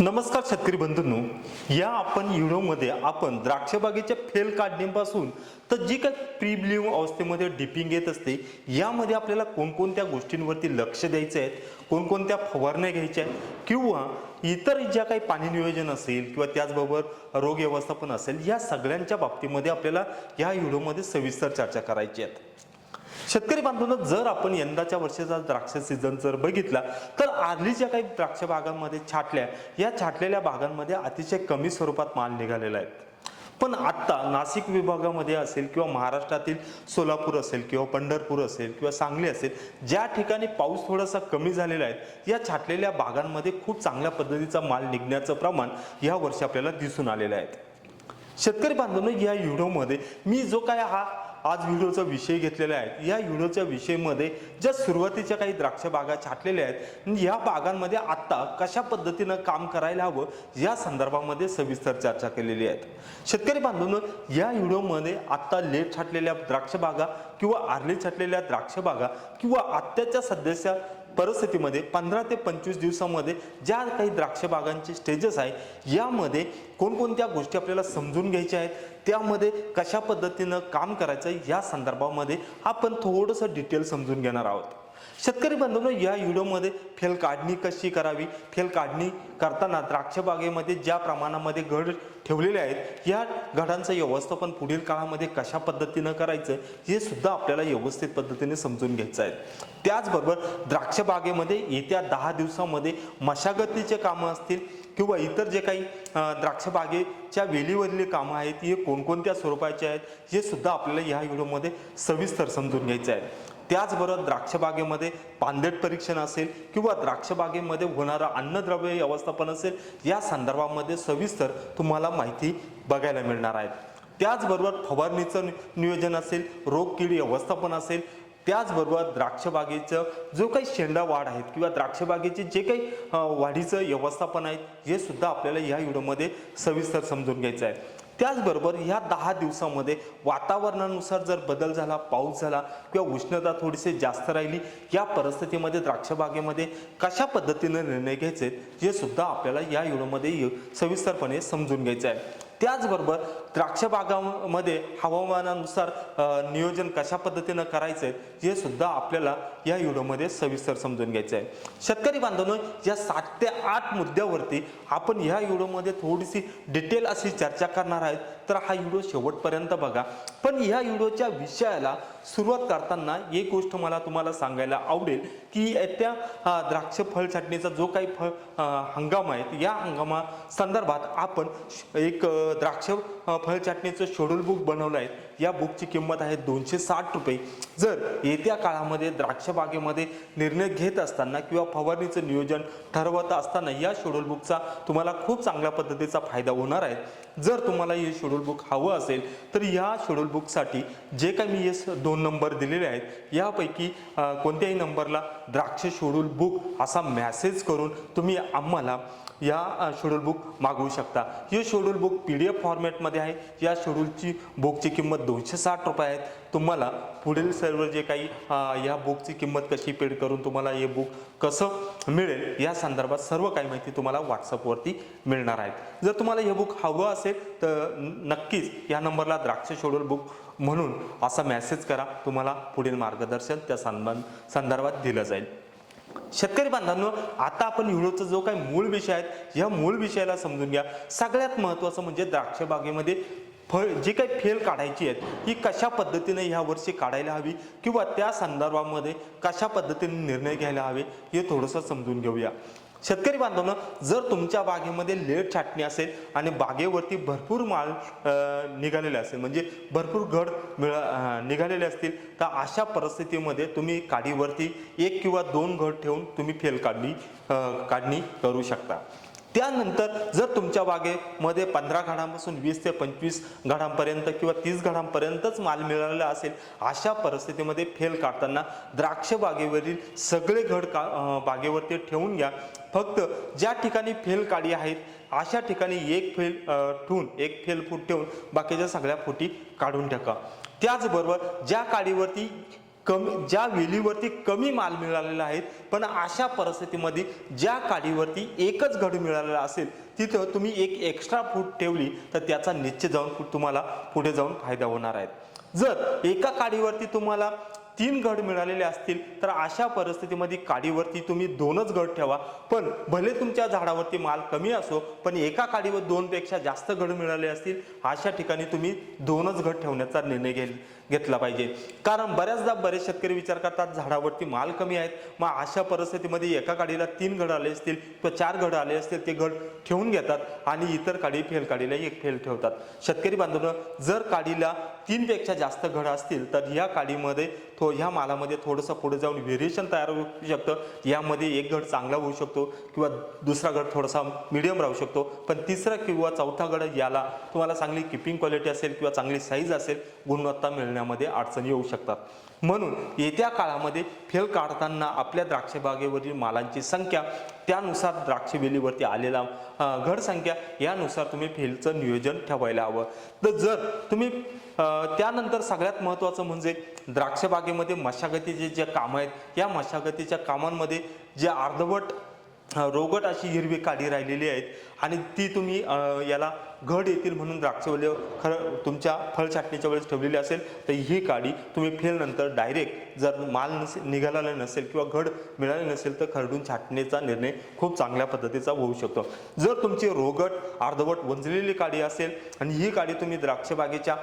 नमस्कार शेतकरी बंधूंनो. या आपण व्हिडिओमध्ये आपण द्राक्षबागेच्या फेल काढण्यापासून तर जी काही प्री ब्लिव्ह अवस्थेमध्ये डिपिंग येत असते यामध्ये आपल्याला कोणकोणत्या गोष्टींवरती लक्ष द्यायचं आहे कोणकोणत्या फवारण्या घ्यायच्या आहेत किंवा इतर ज्या काही पाणी नियोजन असेल किंवा त्याचबरोबर रोग व्यवस्थापन असेल या सगळ्यांच्या बाबतीमध्ये आपल्याला या व्हिडिओमध्ये सविस्तर चर्चा करायची आहे. शेतकरी बांधवांनो जर आपण यंदाच्या वर्षाचा द्राक्ष सीझन जर बघितला तर आर्लीच्या काही द्राक्ष बागांमध्ये छाटल्या या छाटलेल्या भागांमध्ये अतिशय कमी स्वरूपात माल निघालेला आहे. पण आत्ता नाशिक विभागामध्ये असेल किंवा महाराष्ट्रातील सोलापूर असेल किंवा पंढरपूर असेल किंवा सांगली असेल ज्या ठिकाणी पाऊस थोडासा कमी झालेला आहे या छाटलेल्या भागांमध्ये खूप चांगल्या पद्धतीचा माल निघण्याचं प्रमाण या वर्षी आपल्याला दिसून आलेलं आहे. शेतकरी बांधवांनो या व्हिडिओमध्ये मी जो काय हा आज व्हिडिओचा विषय घेतलेला आहे या व्हिडिओच्या विषयमध्ये ज्या सुरुवातीच्या काही द्राक्ष बागा छाटलेल्या आहेत या बागांमध्ये आत्ता कशा पद्धतीनं काम करायला हवं या संदर्भामध्ये सविस्तर चर्चा केलेली आहेत शेतकरी बांधवांनो या व्हिडिओमध्ये आत्ता लेट छाटलेल्या द्राक्ष बागा किंवा आर्ली छाटलेल्या द्राक्ष बागा किंवा आत्ताच्या सध्याच्या परिस्थितीमध्ये पंधरा ते पंचवीस दिवसामध्ये ज्या काही द्राक्ष बागांचे स्टेजेस आहे यामध्ये कोणकोणत्या गोष्टी आपल्याला समजून घ्यायच्या आहेत त्यामध्ये कशा पद्धतीनं काम करायचं या संदर्भामध्ये आपण थोडंसं डिटेल समजून घेणार आहोत. शेतकरी बंधूंनो या व्हिडिओमध्ये फेल काढणी कशी करावी? फेल काढणी करताना द्राक्ष बागेमध्ये ज्या प्रमाणामध्ये घड ठेवलेले आहेत या घडांचं व्यवस्थापन पुढील काळामध्ये कशा पद्धतीनं करायचं हे सुद्धा आपल्याला व्यवस्थित पद्धतीने समजून घ्यायचं आहे. त्याचबरोबर द्राक्ष बागेमध्ये येत्या दहा दिवसामध्ये मशागतीचे कामं असतील किंवा इतर जे काही द्राक्षबागेच्या वेलीवरील कामं आहेत हे कोणकोणत्या स्वरूपाचे आहेत हे सुद्धा आपल्याला या व्हिडिओमध्ये सविस्तर समजून घ्यायचं आहे. त्याचबरोबर द्राक्षबागेमध्ये पांदेट परीक्षण असेल किंवा द्राक्षबागेमध्ये होणारा होणारं अन्नद्रव्य व्यवस्थापन असेल या संदर्भामध्ये सविस्तर तुम्हाला माहिती बघायला मिळणार आहे. त्याचबरोबर फवारणीचं नियोजन असेल रोग कीड व्यवस्थापन असेल त्याचबरोबर द्राक्षबागेचं जो काही शेंडा वाढ आहेत किंवा द्राक्षबागेचे जे काही वाढीचं व्यवस्थापन आहे हे सुद्धा आपल्याला या व्हिडिओमध्ये सविस्तर समजून घ्यायचं आहे. त्याचबरोबर ह्या दहा दिवसामध्ये वातावरणानुसार जर बदल झाला पाऊस झाला किंवा उष्णता थोडीशी जास्त राहिली या परिस्थितीमध्ये द्राक्ष बागेमध्ये कशा पद्धतीने निर्णय घ्यायचे हे सुद्धा आपल्याला या व्हिडिओमध्ये सविस्तरपणे समजून घ्यायचं आहे. त्याचबरोबर द्राक्ष बागामध्ये हवामानानुसार नियोजन कशा पद्धतीनं करायचं आहे हे सुद्धा आपल्याला या व्हिडिओमध्ये सविस्तर समजून घ्यायचं आहे. शेतकरी बांधवांनो या सात ते आठ मुद्द्यावरती आपण ह्या व्हिडिओमध्ये थोडीशी डिटेल अशी चर्चा करणार आहेत. तर हा व्हिडिओ शेवटपर्यंत बघा. पण या व्हिडिओच्या विषयाला सुरुवात करताना एक गोष्ट मला तुम्हाला सांगायला आवडेल की येत्या द्राक्ष फळ छाटणीचा जो काही फळ हंगाम आहे या हंगामा संदर्भात आपण श- एक द्राक्ष फळ शेड्यूल बुक बनवलं आहे या बुकची किंमत आहे दोनशे साठ रुपये. जर येत्या काळामध्ये द्राक्ष बागेमध्ये निर्णय घेत असताना किंवा फवारणीचं नियोजन ठरवत असताना या शेड्यूल बुकचा तुम्हाला खूप चांगल्या पद्धतीचा फायदा होणार आहे. जर तुम्हाला हे शेड्यूल बुक हवं असेल तर या शेड्यूल बुकसाठी जे काही मी हे दोन नंबर दिलेले आहेत यापैकी कोणत्याही नंबरला द्राक्ष शेड्यूल बुक असा मॅसेज करून तुम्ही आम्हाला या शेड्यूल बुक मागवू शकता. हे schedule book P D F फॉर्मॅटमध्ये आहे. या शेड्यूलची बुकची किंमत दोनशे साठ रुपये आहेत. तुम्हाला पुढील सर्व जे काही या बुकची किंमत कशी पेड करून तुम्हाला हे बुक कसं मिळेल या संदर्भात सर्व काही माहिती तुम्हाला व्हॉट्सअपवरती मिळणार आहेत जर तुम्हाला हे बुक हवं असेल तर नक्कीच या नंबरला द्राक्ष शेड्यूल बुक म्हणून असा मेसेज करा. तुम्हाला पुढील मार्गदर्शन त्या संबंध संदर्भात दिलं जाईल. शेतकरी बांधवांनो आता आपण व्हिडिओचा जो काही मूळ विषय आहे या मूळ विषयाला समजून घ्या. सगळ्यात महत्त्वाचं म्हणजे द्राक्ष बागेमध्ये फळ जी काही फेल काढायची आहेत ही कशा पद्धतीने ह्या वर्षी काढायला हवी? किंवा त्या संदर्भामध्ये कशा पद्धतीने निर्णय घ्यायला हवे? हे थोडंसं समजून घेऊया. शेतकरी बांधवांना जर तुमच्या बागेमध्ये लेट छाटणी असेल आणि बागेवरती भरपूर माल निघालेला निघालेले असेल म्हणजे भरपूर घड मिळा निघालेले असतील तर अशा परिस्थितीमध्ये तुम्ही काडीवरती एक किंवा दोन घड ठेवून तुम्ही फेल काढणी काढणी करू शकता. त्यानंतर जर तुमच्या बागेमध्ये पंधरा घडांपासून वीस ते पंचवीस घडांपर्यंत किंवा तीस घडांपर्यंतच माल मिळालेला असेल अशा परिस्थितीमध्ये फेल काढताना द्राक्ष बागेवरील सगळे घड का बागेवरती ठेवून घ्या. फक्त ज्या ठिकाणी फेल काढी आहेत अशा ठिकाणी एक फेल ठेवून एक फेल फूट ठेवून बाकीच्या सगळ्या फुटी काढून टाका. त्याचबरोबर ज्या काडीवरती कमी ज्या वेलीवरती कमी माल मिळालेला आहे पण अशा परिस्थितीमध्ये ज्या काडीवरती एकच घड मिळालेला असेल तिथं तुम्ही एक एक्स्ट्रा फूट ठेवली तर त्याचा निश्चित जाऊन तुम्हाला पुढे जाऊन फायदा होणार आहे. जर एका काडीवरती तुम्हाला तीन गड मिळालेले असतील तर अशा परिस्थितीमध्ये काडीवरती तुम्ही दोनच गड ठेवा. पण भले तुमच्या झाडावरती माल कमी असो पण एका काडीवर दोनपेक्षा जास्त घड मिळाले असतील अशा ठिकाणी तुम्ही दोनच गड ठेवण्याचा निर्णय घेईल घेतला पाहिजे. कारण बऱ्याचदा बरेच शेतकरी विचार करतात झाडावरती माल कमी आहेत. मग अशा परिस्थितीमध्ये एका काडीला तीन घड आले असतील किंवा चार घड आले असतील ते घड ठेवून घेतात आणि इतर काडी फेल काडीला एक फेल ठेवतात. शेतकरी बांधवनं जर काडीला तीनपेक्षा जास्त घड असतील तर ह्या काडीमध्ये थो ह्या मालामध्ये थोडंसं पुढे जाऊन व्हेरिएशन तयार होऊ शकतं. यामध्ये एक घड चांगला होऊ शकतो किंवा दुसरा गड थोडासा मिडियम राहू शकतो. पण तिसरा किंवा चौथा गड याला तुम्हाला चांगली किपिंग क्वालिटी असेल किंवा चांगली साईज असेल गुणवत्ता मिळण्यामध्ये अडचणी येऊ शकतात. म्हणून येत्या काळामध्ये फेल काढताना आपल्या द्राक्षबागेवरील मालांची संख्या त्यानुसार द्राक्षवेलीवरती आलेला घरसंख्या संख्या यानुसार तुम्ही फेलचं नियोजन ठेवायला हवं. तर जर तुम्ही त्यानंतर सगळ्यात महत्त्वाचं म्हणजे द्राक्षबागेमध्ये मशागतीचे जे कामं आहेत या मशागतीच्या कामांमध्ये जे अर्धवट रोगट अशी हिरवी काढी राहिलेली आहेत आणि ती तुम्ही याला घड येतील म्हणून द्राक्षवली खरं तुमच्या फळ छाटणीच्या वेळेस ठेवलेली असेल तर ही काडी तुम्ही फेलनंतर डायरेक्ट जर माल नसेल निघालेला नसेल किंवा घड मिळाले नसेल तर खरडून छाटणीचा निर्णय खूप चांगल्या पद्धतीचा होऊ शकतो. जर तुमची रोगट अर्धवट वंजलेली काडी असेल आणि ही काडी तुम्ही द्राक्षबागेच्या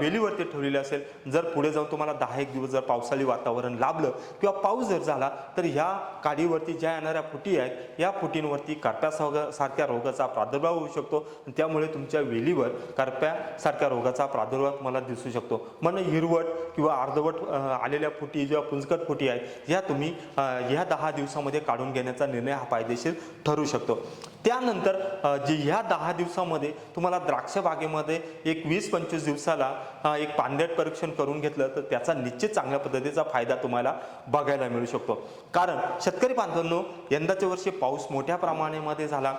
वेलीवरती ठेवलेली असेल जर पुढे जाऊन तुम्हाला दहा एक दिवस जर पावसाळी वातावरण लाभलं किंवा पाऊस जर झाला तर ह्या काडीवरती ज्या येणाऱ्या फुटी आहेत या फुटींवरती करप्या रोग रोगाचा प्रादुर्भाव होऊ शकतो. त्यामुळे तुमच्या वेलीवर करप्यासारख्या रोगाचा प्रादुर्भाव तुम्हाला दिसू शकतो. मन हिरवट किंवा अर्धवट आलेल्या फुटी किंवा पुंजकट फुटी आहेत ह्या तुम्ही ह्या दहा दिवसामध्ये काढून घेण्याचा निर्णय हा फायदेशीर ठरू शकतो. त्यानंतर जे ह्या दहा दिवसामध्ये तुम्हाला द्राक्ष बागेमध्ये एक वीस पंचवीस दिवसाला एक पांढऱ्या परीक्षण करून घेतलं तर त्याचा निश्चित चांगल्या पद्धतीचा फायदा तुम्हाला बघायला मिळू शकतो. कारण शेतकरी बांधवांनो यंदाच्या वर्षी पाऊस मोठ्या प्रमाणामध्ये झाला.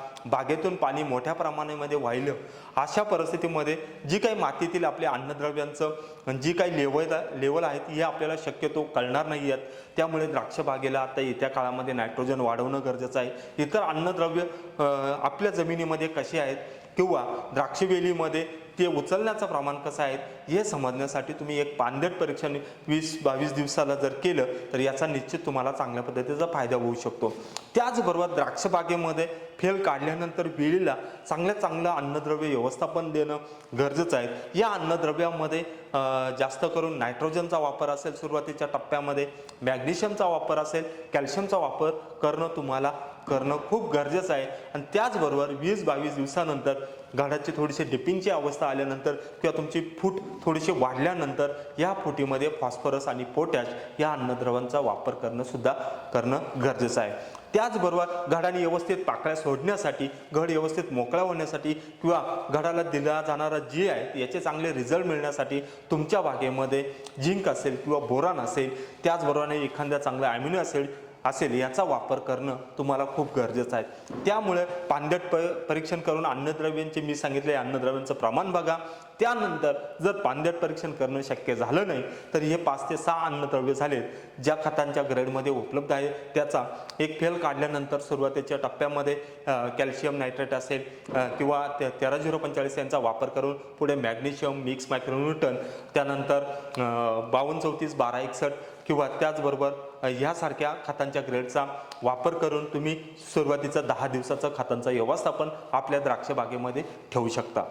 बागेतून पाणी मोठ्या प्रमाणामध्ये वाहिलं अशा परिस्थितीमध्ये जी काही मातीतील आपल्या अन्नद्रव्यांचं जी काही लेवल लेवल आहेत हे आपल्याला शक्यतो कळणार नाही आहेत. त्यामुळे द्राक्ष बागेला आता येत्या काळामध्ये नायट्रोजन वाढवणं गरजेचं आहे. इतर अन्नद्रव्य आपल्या जमिनीमध्ये कसे आहेत किंवा द्राक्षवेलीमध्ये ते उचलण्याचं प्रमाण कसं आहे हे समजण्यासाठी तुम्ही एक पानदेट परीक्षण वीस बावीस दिवसाला जर केलं तर याचा निश्चित तुम्हाला चांगल्या पद्धतीचा फायदा होऊ शकतो. त्याचबरोबर द्राक्षबागेमध्ये फेल काढल्यानंतर वेळीला चांगल्या चांगलं अन्नद्रव्य व्यवस्थापन देणं गरजेचं आहे. या अन्नद्रव्यामध्ये जास्त करून नायट्रोजनचा वापर असेल सुरुवातीच्या टप्प्यामध्ये मॅग्नेशियमचा वापर असेल कॅल्शियमचा वापर करणं तुम्हाला करणं खूप गरजेचं आहे. आणि त्याचबरोबर वीस बावीस दिवसानंतर झाडाची थोडीशी डिपिंगची अवस्था आल्यानंतर किंवा तुमची फूट थोडीशी वाढल्यानंतर या फुटीमध्ये फॉस्फरस आणि पोटॅश या अन्नद्रव्यांचा वापर करणंसुद्धा करणं गरजेचं आहे. त्याचबरोबर घडाने व्यवस्थित पाकळ्या सोडण्यासाठी घड व्यवस्थित मोकळा होण्यासाठी किंवा घडाला दिला जाणारा जी आहे याचे चांगले रिझल्ट मिळण्यासाठी तुमच्या बागेमध्ये झिंक असेल किंवा बोरान असेल त्याचबरोबर एखाद्या चांगला ॲम्युनो असेल असेल याचा वापर करणं तुम्हाला खूप गरजेचं आहे. त्यामुळे पांदट प परीक्षण करून अन्नद्रव्यांचे मी सांगितले अन्नद्रव्यांचं प्रमाण बघा. त्यानंतर जर पांदट परीक्षण करणं शक्य झालं नाही तर हे पाच ते सहा अन्नद्रव्य झाले ज्या खतांच्या ग्रेडमध्ये उपलब्ध आहे. त्याचा एक फेल काढल्यानंतर सुरुवातीच्या टप्प्यामध्ये कॅल्शियम नायट्रेट असेल किंवा ते- तेरा झिरो पंचेचाळीस यांचा वापर करून पुढे मॅग्नेशियम मिक्स मायक्रोन्यूटन त्यानंतर बावन्न चौतीस बारा एकसष्ट किंवा त्याचबरोबर ह्यासारख्या खतांच्या ग्रेडचा वापर करून तुम्ही सुरुवातीचा दहा दिवसाचं खतांचं व्यवस्थापन आपल्या द्राक्ष बागेमध्ये ठेवू शकता.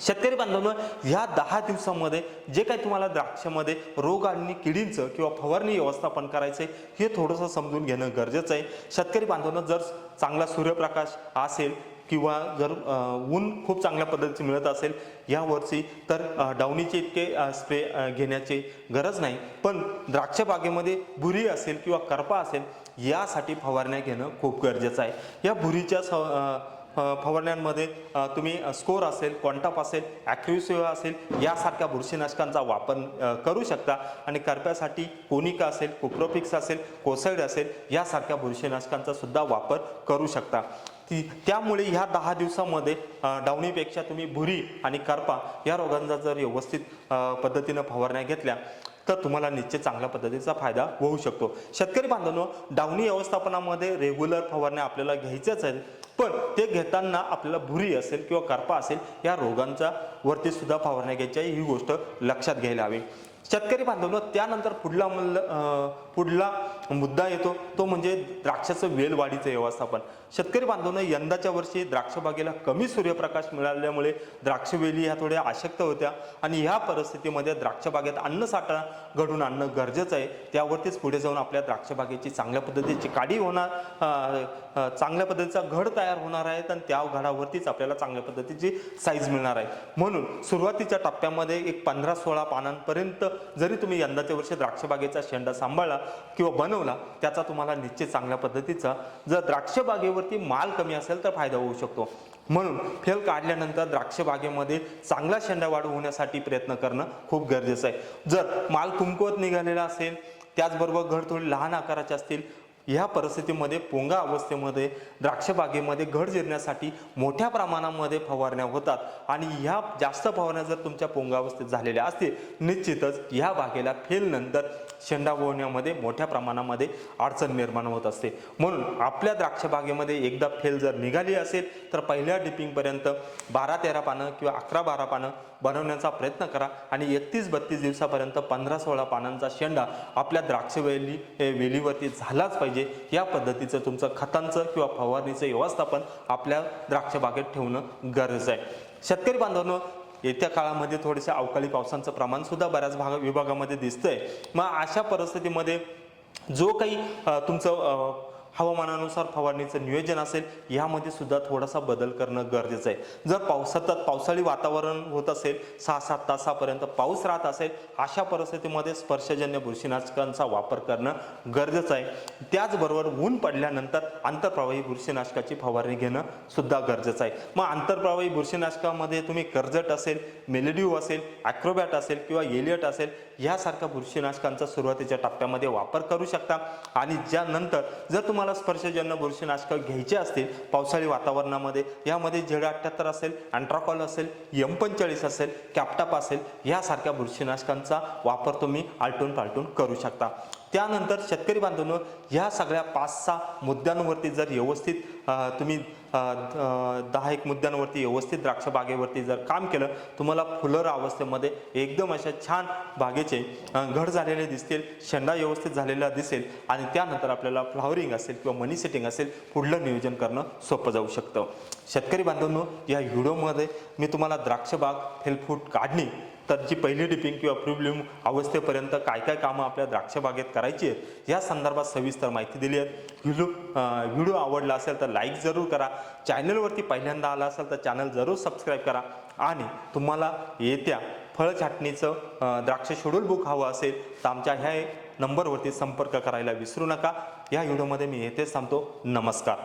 शेतकरी बांधवांनो ह्या दहा दिवसामध्ये जे काही तुम्हाला द्राक्षामध्ये रोग आणि किडींचं किंवा फवारणी व्यवस्थापन करायचं आहे हे थोडंसं समजून घेणं गरजेचं आहे. शेतकरी बांधवांना जर चांगला सूर्यप्रकाश असेल किंवा जर ऊन खूप चांगल्या पद्धतीचे मिळत असेल यावरची तर डावणीचे इतके स्प्रे घेण्याची गरज नाही. पण द्राक्ष बागेमध्ये भुरी असेल किंवा करपा असेल यासाठी फवारण्या घेणं खूप गरजेचं आहे. या भुरीच्या स फवारण्यांमध्ये तुम्ही स्कोर असेल क्वांटाप असेल ॲक्रिव्ह असेल यासारख्या बुरशीनाशकांचा वापर करू शकता. आणि करप्यासाठी कोनिका असेल कुप्रोपिक्स असेल कोसाईड असेल यासारख्या बुरशीनाशकांचा सुद्धा वापर करू शकता. ती त्यामुळे ह्या दहा दिवसामध्ये डावणीपेक्षा तुम्ही भुरी आणि करपा या रोगांचा जर व्यवस्थित पद्धतीनं फवारण्या घेतल्या तर तुम्हाला निश्चित चांगल्या पद्धतीचा फायदा होऊ शकतो. शेतकरी बांधवांनो डावणी व्यवस्थापनामध्ये रेग्युलर फवारण्या आपल्याला घ्यायच्याच आहेत पण ते घेताना आपल्याला भुरी असेल किंवा करपा असेल या रोगांच्या वरती सुद्धा फवारण्या घ्यायच्या ही गोष्ट लक्षात घ्यायला हवी. शेतकरी बांधवांनो त्यानंतर पुढला मल्ल पुढला मुद्दा येतो तो म्हणजे द्राक्षाचं वेल वाढीचं व्यवस्थापन. शेतकरी बांधवांना यंदाच्या वर्षी द्राक्षबागेला कमी सूर्यप्रकाश मिळाल्यामुळे द्राक्षवेली ह्या थोड्या आशक्त होत्या आणि ह्या परिस्थितीमध्ये द्राक्षबागेत अन्नसाठा घडून आणणं गरजेचं आहे. त्यावरतीच पुढे जाऊन आपल्या द्राक्षबागेची चांगल्या पद्धतीची काडी होणार चांगल्या पद्धतीचा घड तयार होणार आहे आणि त्या घडावरतीच आपल्याला चांगल्या पद्धतीची साईज मिळणार आहे. म्हणून सुरुवातीच्या टप्प्यामध्ये एक पंधरा सोळा पानांपर्यंत जरी तुम्ही यंदाच्या वर्षी द्राक्षबागेचा शेंडा सांभाळला किंवा बनव बनवला त्याचा तुम्हाला निश्चित चांगल्या पद्धतीचा जर द्राक्ष बागेवरती माल कमी असेल तर फायदा होऊ शकतो. म्हणून फेल काढल्यानंतर द्राक्ष बागेमध्ये चांगला शेंडा वाढ होण्यासाठी प्रयत्न करणं खूप गरजेचं आहे. जर माल कुंकवत निघालेला असेल त्याचबरोबर घड थोडी लहान आकाराचे असतील ह्या परिस्थितीमध्ये पोंगा अवस्थेमध्ये द्राक्षबागेमध्ये घड जिरण्यासाठी मोठ्या प्रमाणामध्ये फवारण्या होतात आणि ह्या जास्त फवारण्या जर तुमच्या पोंगा अवस्थेत झालेल्या असतील निश्चितच ह्या बागेला फेलनंतर शेंडा होण्यामध्ये मोठ्या प्रमाणामध्ये अडचण निर्माण होत असते. म्हणून आपल्या द्राक्षबागेमध्ये एकदा फेल जर निघाली असेल तर पहिल्या डिपिंगपर्यंत बारा तेरा पानं किंवा अकरा बारा पानं बनवण्याचा प्रयत्न करा आणि एकतीस बत्तीस दिवसापर्यंत पंधरा सोळा पानांचा शेंडा आपल्या द्राक्ष वेली वेलीवरती झालाच पाहिजे. या पद्धतीचं तुमचं खतांचं किंवा फवारणीचं व्यवस्थापन आपल्या द्राक्षबागेत ठेवणं गरजेचं आहे. शेतकरी बांधवांनो येत्या काळामध्ये थोडेसे अवकाळी पावसांचं प्रमाणसुद्धा बऱ्याच भाग विभागामध्ये दिसतंय. मग अशा परिस्थितीमध्ये जो काही तुमचं हवामानानुसार फवारणीचं नियोजन असेल यामध्ये सुद्धा थोडासा बदल करणं गरजेचं आहे. जर पावसात पावसाळी वातावरण होत असेल सहा सात तासापर्यंत पाऊस राहत असेल अशा परिस्थितीमध्ये स्पर्शजन्य बुरशीनाशकांचा वापर करणं गरजेचं आहे. त्याचबरोबर ऊन पडल्यानंतर आंतरप्रवाही बुरशीनाशकाची फवारणी घेणं सुद्धा गरजेचं आहे. मग आंतरप्रवाही बुरशीनाशकामध्ये तुम्ही कर्जट असेल मेलेड्यू असेल ॲक्रोबॅट असेल किंवा एलियट असेल ह्यासारख्या बुरशीनाशकांचा सुरुवातीच्या टप्प्यामध्ये वापर करू शकता. आणि ज्यानंतर जर तुम्हाला तुम्हाला स्पर्शजन्य बुरशीनाशक घ्यायचे असतील पावसाळी वातावरणामध्ये यामध्ये झेड अठ्ठ्याहत्तर असेल अँट्राकॉल असेल एम पंचेचाळीस असेल कॅप्टाप असेल यासारख्या बुरशीनाशकांचा वापर तुम्ही आलटून पालटून करू शकता. त्यानंतर शेतकरी बांधवांनो ह्या सगळ्या पाच सहा मुद्द्यांवरती जर व्यवस्थित तुम्ही दहा एक मुद्द्यांवरती व्यवस्थित द्राक्ष बागेवरती जर काम केलं तुम्हाला फुलर अवस्थेमध्ये एकदम अशा छान बागेचे घड झालेले दिसतील शेंडा व्यवस्थित झालेला दिसेल आणि त्यानंतर आपल्याला फ्लावरिंग असेल किंवा मनी सेटिंग असेल पुढलं नियोजन करणं सोपं जाऊ शकतं. शेतकरी बांधवांनो या व्हिडिओमध्ये मी तुम्हाला द्राक्ष बाग हेल्पफूट काढणी तर जी पहिली डिपिंग किंवा प्रिब्लिम अवस्थेपर्यंत काय काय कामं आपल्या द्राक्ष बागेत करायची आहेत या संदर्भात सविस्तर माहिती दिली आहे. व्हिडिओ व्हिडिओ आवडला असेल तर लाईक जरूर करा. चॅनलवरती पहिल्यांदा आला असेल तर चॅनल जरूर सबस्क्राईब करा. आणि तुम्हाला येत्या फळ छाटणीचं द्राक्ष शेड्यूल बुक हवं असेल तर आमच्या ह्या नंबरवरती संपर्क करायला विसरू नका. या व्हिडिओमध्ये मी येथेच थांबतो. नमस्कार.